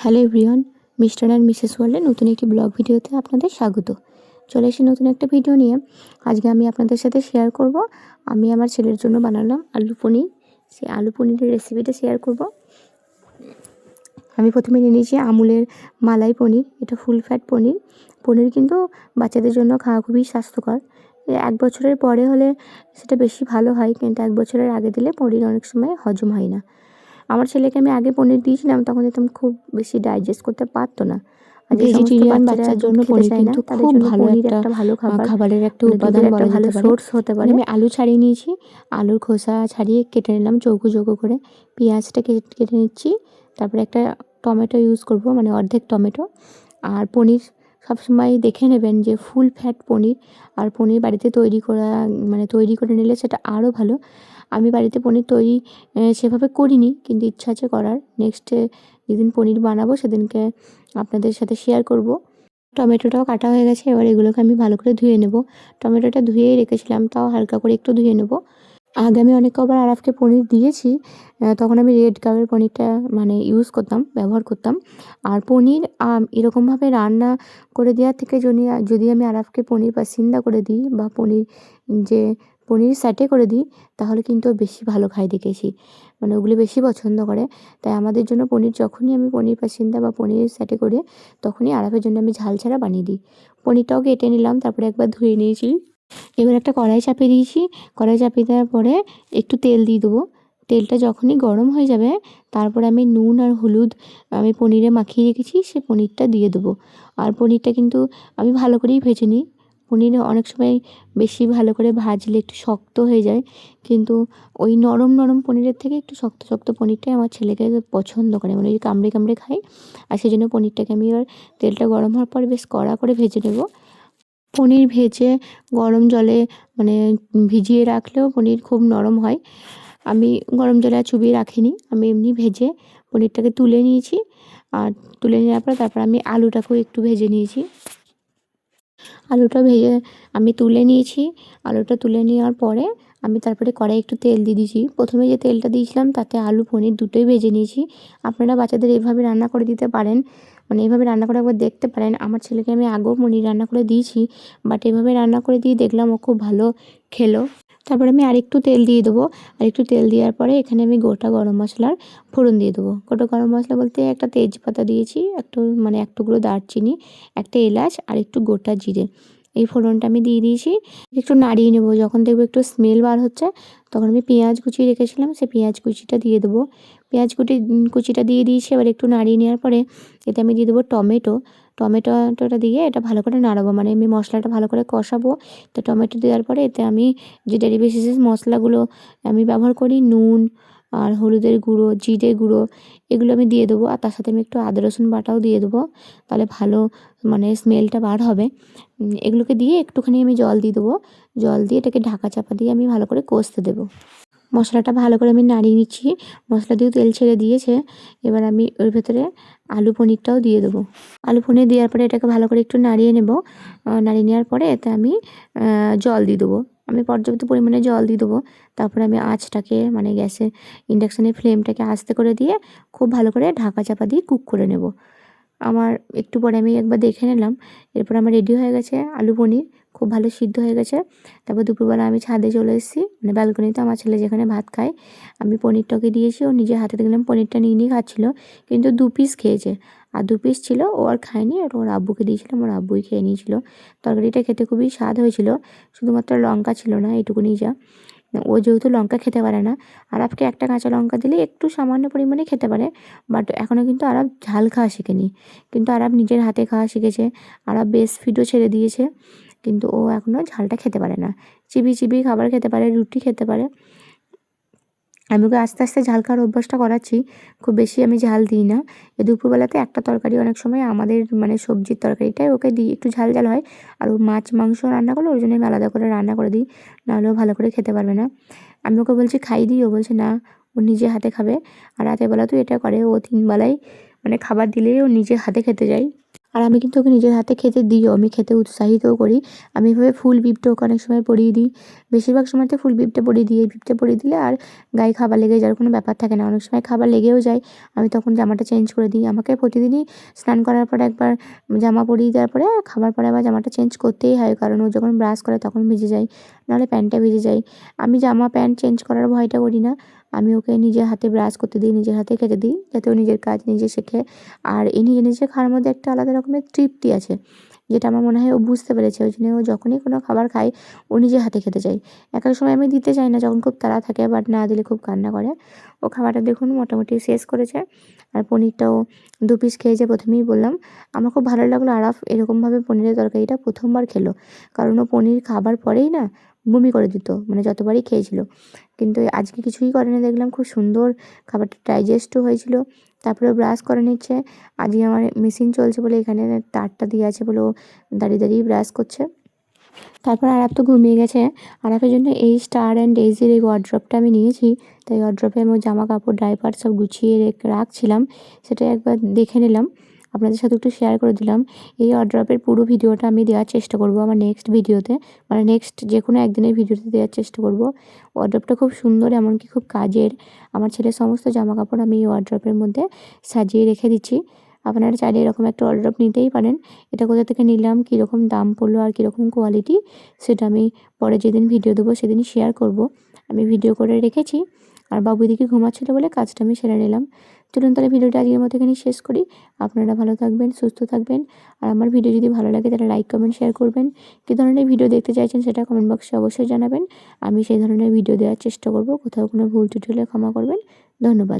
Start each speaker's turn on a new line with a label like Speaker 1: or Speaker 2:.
Speaker 1: Hello everyone, mister and Mrs ওয়ার্ল্ডের নতুন একটি ব্লগ ভিডিওতে আপনাদের স্বাগত। চলে এসে নতুন একটা ভিডিও নিয়ে। আজকে আমি আপনাদের সাথে শেয়ার করব। আমি আমার ছেলের জন্য বানালাম আলু পনির। সেই আলু পনিরের রেসিপিটা শেয়ার করব। আমি প্রথমে নিয়ে নিয়েছি আমুলের মালাই পনির। এটা ফুল ফ্যাট পনির। পনির কিন্তু বাচ্চাদের জন্য খাওয়া খুবই স্বাস্থ্যকর। এক বছরের পরে হলে সেটা বেশি ভালো হয়। কিন্তু এক বছরের আগে দিলে পনির অনেক সময় হজম হয় না। আমার ছেলেকে আমি আগে পনির দিয়েছিলাম তখন দেখতাম খুব বেশি ডাইজেস্ট করতে পারতো না।
Speaker 2: ভেজিটেরিয়ান
Speaker 1: বাচ্চার
Speaker 2: জন্য পনির কিন্তু খুব ভালো একটা
Speaker 1: ভালো খাবার
Speaker 2: খাবারের একটা
Speaker 1: মানে
Speaker 2: উপাদান বলা
Speaker 1: ভালো সোর্স হতে পারে।
Speaker 2: আমি আলু ছাড়িয়ে নিয়েছি আলুর খোসা ছাড়িয়ে কেটে নিলাম চৌকো চৌকো করে। পেঁয়াজটা কেটে কেটে নিচ্ছি তারপরে একটা টমেটো ইউজ করব মানে অর্ধেক টমেটো। আর পনির সবসময় দেখে নেবেন যে ফুল ফ্যাট পনির আর পনির বাড়িতে তৈরি করা মানে তৈরি করে নিলে সেটা আরও ভালো। আমি বাড়িতে পনির তৈরি সেভাবে করিনি, কিন্তু ইচ্ছা আছে করার। নেক্সটে যেদিন পনির বানাবো, সেদিনকে আপনাদের সাথে শেয়ার করব। টমেটোটাও কাটা হয়ে গেছে, এবার এগুলোকে আমি ভালো করে ধুয়ে নেব। টমেটোটা ধুয়েই রেখেছিলাম, তাও হালকা করে একটু ধুয়ে নেব। আগে আমি অনেক কবার আরাফকে পনির দিয়েছি তখন আমি রেড কাপের পনিরটা মানে ইউজ করতাম, ব্যবহার করতাম। আর পনির এরকমভাবে রান্না করে দেওয়ার থেকে যদি যদি আমি আরাফকে পনির পাসিন্দা করে দিই, বা পনির যে পনির স্যাটে করে দিই, তাহলে কিন্তু বেশি ভালো খায় দেখেছি। মানে ওগুলো বেশি পছন্দ করে। তাই আমাদের জন্য পনির যখনই আমি পনির পাসিন্দা বা পনির স্যাটে করে, তখনই আরাফের জন্য আমি ঝাল ছাড়া বানিয়ে দিই। পনিরটাও কেটে নিলাম, তারপরে একবার ধুয়ে নিয়েছি। এবার একটা কড়াই চাপিয়ে দিয়েছি। কড়াই চাপিয়ে দেওয়ার পরে একটু তেল দিয়ে দেবো। তেলটা যখনই গরম হয়ে যাবে, তারপরে আমি নুন আর হলুদ আমি পনিরে মাখিয়ে রেখেছি, সে পনিরটা দিয়ে দেবো। আর পনিরটা কিন্তু আমি ভালো করেই ভেজে নিই। পনির অনেক সময় বেশি ভালো করে ভাজলে একটু শক্ত হয়ে যায়। কিন্তু ওই নরম নরম পনিরের থেকে একটু শক্ত শক্ত পনিরটাই আমার ছেলেকে পছন্দ করে। মানে ওই কামড়ে কামড়ে খাই আর সেই জন্য পনিরটাকে আমি এবার তেলটা গরম হওয়ার পর বেশ কড়া করে ভেজে নেব। পনির ভেজে গরম জলে মানে ভিজিয়ে রাখলেও পনির খুব নরম হয়। আমি গরম জলে আর চুবিয়ে রাখিনি। আমি এমনি ভেজে পনিরটাকে তুলে নিয়েছি। আর তুলে নেওয়ার পর তারপর আমি আলুটাকেও একটু ভেজে নিয়েছি। আলুটা ভেজে আমি তুলে নিয়েছি। আলুটা তুলে নেওয়ার পরে আমি তারপরে কড়াই একটু তেল দিয়ে দিয়েছি। প্রথমে যে তেলটা দিয়েছিলাম, তাতে আলু, পনির দুটোই ভেজে নিয়েছি। আপনারা বাচ্চাদের এভাবে রান্না করে দিতে পারেন। মানে এভাবে রান্না করে একবার দেখতে পারেন। আমার ছেলেকে আমি আগেও পনির রান্না করে দিয়েছি, বাট এভাবে রান্না করে দিয়ে দেখলাম ও খুব ভালো খেলো। তারপরে আমি আরেকটু তেল দিয়ে দেবো। আরেকটু তেল দেওয়ার পরে এখানে আমি গোটা গরম মশলার ফোড়ন দিয়ে দেবো। গোটা গরম মশলা বলতে একটা তেজপাতা দিয়েছি, একটু মানে এক টুকরো দারচিনি, একটা এলাচ আর একটু গোটা জিরে। এই ফোড়নটা আমি দিয়ে দিয়েছি। একটু নাড়িয়ে নেব, যখন দেখব একটু স্মেল বার হচ্ছে, তখন আমি পেঁয়াজ কুচি রেখেছিলাম, সে পেঁয়াজ কুচিটা দিয়ে দেবো। পেঁয়াজ কুটি কুচিটা দিয়ে দিয়েছি, এবার একটু নাড়িয়ে নেওয়ার পরে এতে আমি দিয়ে দেবো টমেটো। টমেটোটা দিয়ে এটা ভালো করে নাড়াবো মানে আমি মশলাটা ভালো করে কষাবো। তো টমেটো দেওয়ার পরে এতে আমি যে ডেলি মশলাগুলো আমি ব্যবহার করি, নুন আর হলুদের গুঁড়ো, জিরে গুঁড়ো, এগুলো আমি দিয়ে দেবো। আর তার সাথে আমি একটু আদা, রসুন বাটাও দিয়ে দেবো, তাহলে ভালো মানে স্মেলটা বার হবে। এগুলোকে দিয়ে একটুখানি আমি জল দিয়ে দেবো। জল দিয়ে এটাকে ঢাকা চাপা দিয়ে আমি ভালো করে কষতে দেবো। মশলাটা ভালো করে আমি নাড়িয়ে নিচ্ছি। মশলা দিয়েও তেল ছেড়ে দিয়েছে। এবার আমি ওর ভেতরে আলু পনিরটাও দিয়ে দেবো। আলু পনির দেওয়ার পরে এটাকে ভালো করে একটু নাড়িয়ে নেব। নাড়িয়ে নেওয়ার পরে এতে আমি জল দিয়ে দেবো। আমি পর্যাপ্ত পরিমাণে জল দিয়ে দেবো। তারপরে আমি আঁচটাকে মানে গ্যাসে ইন্ডাকশানের ফ্লেমটাকে আস্তে করে দিয়ে খুব ভালো করে ঢাকা চাপা দিয়ে কুক করে নেব। আমার একটু পরে আমি একবার দেখে নিলাম। এরপর আমার রেডি হয়ে গেছে আলু পনির। খুব ভালো সিদ্ধ হয়ে গেছে। তারপর দুপুরবেলা আমি ছাদে চলে এসেছি। মানে ব্যালকনিতে আমার ছেলে যেখানে ভাত খায়, আমি পনিরটাকে দিয়েছি। ও নিজের হাতে দেখলাম পনিরটা নিয়ে নিয়ে খাচ্ছিলো, কিন্তু দু পিস খেয়েছে। আর দু পিস ছিল, ও আর খায়নি। আর ওর আব্বুকে দিয়েছিলাম, ওর আব্বুই খেয়ে নিয়েছিল। তরকারিটা খেতে খুবই স্বাদ হয়েছিল। শুধুমাত্র লঙ্কা ছিল না এইটুকুনি যা। ও যেহেতু লঙ্কা খেতে পারে না, আরাফকে একটা কাঁচা লঙ্কা দিলে একটু সামান্য পরিমাণে খেতে পারে বাট এখনও কিন্তু আরাফ ঝাল খাওয়া শিখেনি। কিন্তু আরাফ নিজের হাতে খাওয়া শিখেছে। আরাফ বেস্ট ফিডও ছেড়ে দিয়েছে। কিন্তু ও এখনও ঝালটা খেতে পারে না। চিবি চিবি খাবার খেতে পারে, রুটি খেতে পারে। আমি ওকে আস্তে আস্তে ঝাল খাওয়ার অভ্যাসটা করাচ্ছি। খুব বেশি আমি ঝাল দিই না। এই দুপুরবেলাতে একটা তরকারি অনেক সময় আমাদের মানে সবজির তরকারিটাই ওকে দিই। একটু ঝাল ঝাল হয় আর ও মাছ, মাংস রান্না করলে ওর জন্য আমি আলাদা করে রান্না করে দিই। নাহলেও ভালো করে খেতে পারবে না। আমি ওকে বলছি, খাই দিই। ও বলছে, না, ও নিজে হাতে খাবে। আর রাতের বেলা তো এটা করে। ও তিন বেলায় মানে খাবার দিলেই ও নিজে হাতে খেতে যায়। আর আমি কিন্তু ওকে নিজের হাতে খেতে দিইও, আমি খেতে উৎসাহিতও করি। আমি এভাবে ফুল বিপটা ওকে অনেক সময় পরিয়ে দিই। বেশিরভাগ সময়তে ফুল বিপটা পরিয়ে দিই, এই বিপটা পরিয়ে দিলে আর গায়ে খাবার লেগে যাওয়ার কোনো ব্যাপার থাকে না। অনেক সময় খাবার লেগেও যায়। আমি তখন জামাটা চেঞ্জ করে দিই। আমাকে প্রতিদিনই স্নান করার পরে একবার জামা পরিয়ে দেওয়ার পরে, খাবার পরে আবার জামাটা চেঞ্জ করতেই হয়। কারণ ও যখন ব্রাশ করে তখন ভিজে যায়, নাহলে প্যান্টটা ভিজে যায়। আমি জামা, প্যান্ট চেঞ্জ করার ভয়টা করি না। আমি ওকে নিজের হাতে ব্রাশ করতে দিই, নিজের হাতে খেতে দিই, যাতে ও নিজের কাজ নিজে শেখে। আর এই নিজে নিজে খাওয়ার মধ্যে একটা আলাদা রকমের তৃপ্তি আছে। যেটা আমার মনে হয় ও বুঝতে পেরেছে, ওই জন্য ও যখনই কোনো খাবার খায়, ও নিজে হাতে খেতে চায়। এক এক সময় আমি দিতে চাই না, যখন খুব তাড়া থাকে বাট না দিলে খুব কান্না করে। ও খাবারটা দেখুন মোটামুটি শেষ করেছে, আর পনিরটাও দু পিস খেয়েছে প্রথমেই বললাম, আমার খুব ভালো লাগল আরাফ এরকমভাবে পনিরের তরকারিটা প্রথমবার খেলো। কারণ ও পনির খাবার পরেই না বমি করে দিত মানে যতবারই খেয়েছিল। কিন্তু আজকে কিছুই করে না দেখলাম খুব সুন্দর খাবারটা ডাইজেস্টও হয়েছিল। তারপরে ব্রাশ করে নিচ্ছে। আজকে আমার মেশিন চলছে বলে এখানে তারটা দিয়ে আছে বলে ও দাঁড়িয়ে দাঁড়িয়ে ব্রাশ করছে। তারপর আরাপ তো ঘুমিয়ে গেছে। আরাপের জন্য এই স্টার অ্যান্ড এইজির এই ওয়ার্ড্রপটা আমি নিয়েছি। তাই ওয়ার্ড্রপে আমি জামা কাপড় ডাইপার সব গুছিয়ে রেখ- রাখছিলাম। সেটা একবার দেখে নিলাম। আপনাদের সাথে একটু শেয়ার করে দিলাম। এই ওয়ার্ড্রপের পুরো ভিডিওটা আমি দেওয়ার চেষ্টা করব আমার নেক্সট ভিডিওতে মানে নেক্সট যে কোনো একদিনের ভিডিওতে দেওয়ার চেষ্টা করব। ওয়ার্ড্রপটা খুব সুন্দর, এমনকি খুব কাজের। আমার ছেলের সমস্ত জামা কাপড় আমি এই ওয়ার্ড্রপের মধ্যে সাজিয়ে রেখে দিচ্ছি। আপনারা চাইলে এরকম একটা ওয়ার্ড্রপ নিতেই পারেন। এটা কোথা থেকে নিলাম, কীরকম দাম পড়ল আর কীরকম কোয়ালিটি সেটা আমি পরে যেদিন ভিডিও দেবো সেদিনই শেয়ার করব। আমি ভিডিও করে রেখেছি। আর বাবু দিকে ঘুমাচ্ছিলো বলে কাজটা আমি সেরে নিলাম। চলুন তাহলে ভিডিওটা আজকের মতো এখানে শেষ করি। আপনারা ভালো থাকবেন, সুস্থ থাকবেন। আর আমার ভিডিও যদি ভালো লাগে তাহলে লাইক কমেন্ট শেয়ার করবেন। কী ধরনের ভিডিও দেখতে চাইছেন সেটা কমেন্ট বক্সে অবশ্যই জানাবেন। আমি সেই ধরনের ভিডিও দেওয়ার চেষ্টা করব। কোথাও কোনো ভুল ত্রুটি হলে ক্ষমা করবেন। ধন্যবাদ।